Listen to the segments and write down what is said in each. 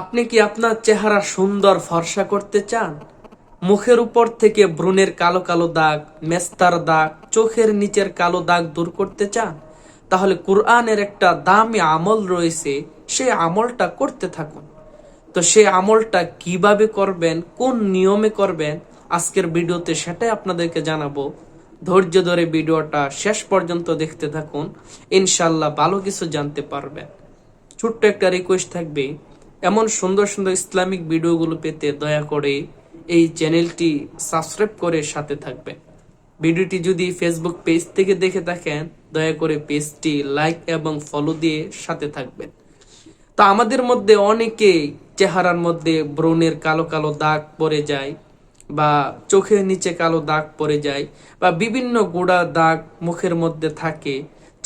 আপনি কি আপনার চেহারা সুন্দর ফর্সা করতে চান? মুখের উপর থেকে ব্রণের কালো কালো দাগ, মেস্তার দাগ, চোখের নিচের কালো দাগ দূর করতে চান? তাহলে কোরআনের একটা দামি আমল রয়েছে, সে আমলটা করতে থাকুন। তো সে আমলটা কীভাবে করবেন, কোন নিয়মে করবেন, আজকের ভিডিওতে সেটাই আপনাদেরকে জানাব। ধৈর্য ধরে ভিডিওটা শেষ পর্যন্ত দেখতে থাকুন ইনশাল্লাহ ভালো কিছু জানতে পারবেন। ছোট্ট একটা রিকোয়েস্ট থাকবে এমন সুন্দর সুন্দর ইসলামিক ভিডিওগুলো পেতে দয়া করে এই চ্যানেলটি সাবস্ক্রাইব করে সাথে থাকবেন। ভিডিওটি যদি ফেসবুক পেজ থেকে দেখে থাকেন, দয়া করে পেজটি লাইক এবং ফলো দিয়ে সাথে থাকবেন। তো আমাদের মধ্যে অনেকেই চেহারার মধ্যে ব্রণের কালো কালো দাগ পড়ে যায় বা চোখের নিচে কালো দাগ পড়ে যায় বা বিভিন্ন গোড়া দাগ মুখের মধ্যে থাকে।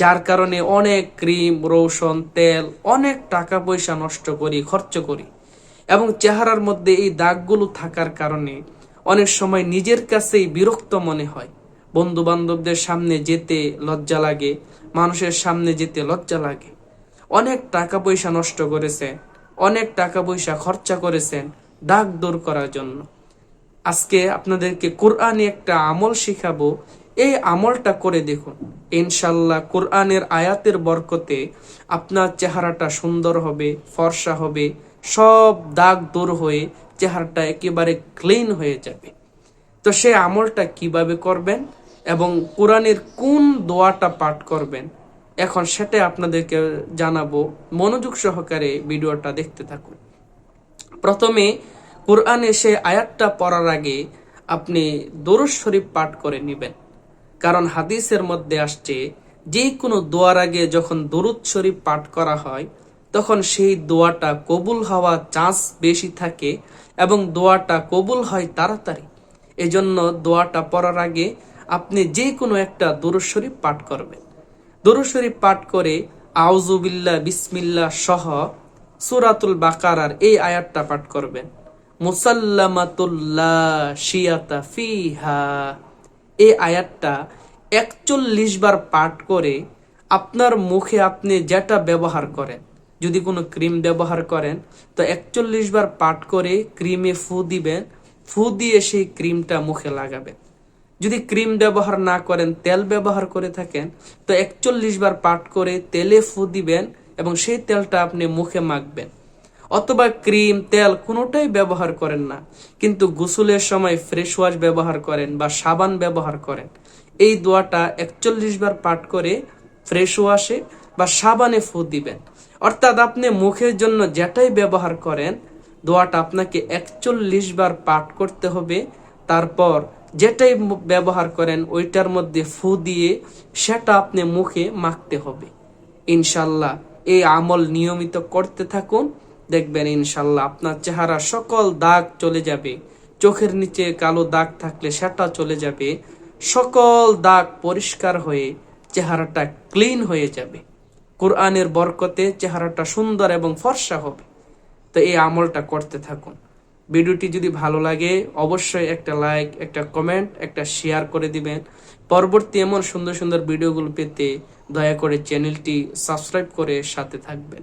যার কারণে অনেক ক্রিম রৌশন তেল, অনেক টাকা পয়সা নষ্ট করি, খরচ করি। এবং চেহারার মধ্যে এই দাগগুলো থাকার কারণে অনেক সময় নিজের কাছেই বিরক্ত মনে হয়। বন্ধু বান্ধবদের সামনে যেতে লজ্জা লাগে, মানুষের সামনে যেতে লজ্জা লাগে। অনেক টাকা পয়সা নষ্ট করেছেন, অনেক টাকা পয়সা খরচা করেছেন দাগ দূর করার জন্য। আজকে আপনাদেরকে কোরআনে একটা আমল শিখাবো এই আমলটা করে দেখুন। ইনশাল্লাহ কোরআনের আয়াতের বরকতে আপনার চেহারাটা সুন্দর হবে, ফর্সা হবে, সব দাগ দূর হয়ে চেহারাটা একেবারে ক্লিন হয়ে যাবে। তো সে আমলটা কীভাবে করবেন এবং কোরআনের কোন দোয়াটা পাঠ করবেন, এখন সেটাই আপনাদেরকে জানাব। মনোযোগ সহকারে ভিডিওটা দেখতে থাকুন। প্রথমে কোরআনে সে আয়াতটা পড়ার আগে আপনি দরুদ শরীফ পাঠ করে নেবেন। কারণ হাদিসের মধ্যে আসছে, যে কোনো দোয়ার আগে যখন দরুদ শরীফ পাঠ করা হয়, তখন সেই দোয়াটা কবুল হওয়া চান্স বেশি থাকে এবং দোয়াটা কবুল হয় তাড়াতাড়ি। এজন্য দোয়াটা পড়ার আগে আপনি যে কোনো একটা দরুদ শরীফ পাঠ করবেন। দরুদ শরীফ পাঠ করে আউজুবিল্লা বিসমিল্লা সহ সুরাতুল বাকারার এই আয়াতটা পাঠ করবেন। মুসাল্লামাতুল্লাহ শিয়াতা ফিহা। এই আয়াতটা একচল্লিশ বার পাঠ করে আপনার মুখে আপনি যেটা ব্যবহার করেন, যদি কোনো ক্রিম ব্যবহার করেন, তো একচল্লিশ বার পাঠ করে ক্রিমে ফু দিবেন, ফু দিয়ে সেই ক্রিমটা মুখে লাগাবেন। যদি ক্রিম ব্যবহার না করেন, তেল ব্যবহার করে থাকেন, তো একচল্লিশ বার পাঠ করে তেলে ফু দিবেন এবং সেই তেলটা আপনি মুখে মাখবেন। অথবা ক্রিম, তেল কোনোটাই ব্যবহার করেন না। কিন্তু গোসলের সময় ফ্রেশ ওয়াশ ব্যবহার করেন বা সাবান ব্যবহার করেন। এই দোয়াটা একচল্লিশ বার পাঠ করে ফ্রেশ ওয়াশে বা সাবানে ফু দিবেন। অর্থাৎ আপনি মুখের জন্য যেটাই ব্যবহার করেন, দোয়াটা আপনাকে একচল্লিশ বার পাঠ করতে হবে। তারপর যেটাই ব্যবহার করেন, ওইটার মধ্যে ফু দিয়ে সেটা আপনি মুখে মাখতে হবে। ইনশাল্লাহ এই আমল নিয়মিত করতে থাকুন। দেখবেন ইনশাল্লাহ, আপনার চেহারা সকল দাগ চলে যাবে। চোখের নিচে কালো দাগ থাকলে সেটা চলে যাবে। সকল দাগ পরিষ্কার হয়ে চেহারাটা ক্লিন হয়ে যাবে। কোরআনের বরকতে চেহারাটা সুন্দর এবং ফর্সা হবে। তো এই আমলটা করতে থাকুন। ভিডিওটি যদি ভালো লাগে, অবশ্যই একটা লাইক, একটা কমেন্ট, একটা শেয়ার করে দিবেন। পরবর্তী এমন সুন্দর সুন্দর ভিডিওগুলো পেতে দয়া করে চ্যানেলটি সাবস্ক্রাইব করে সাথে থাকবেন।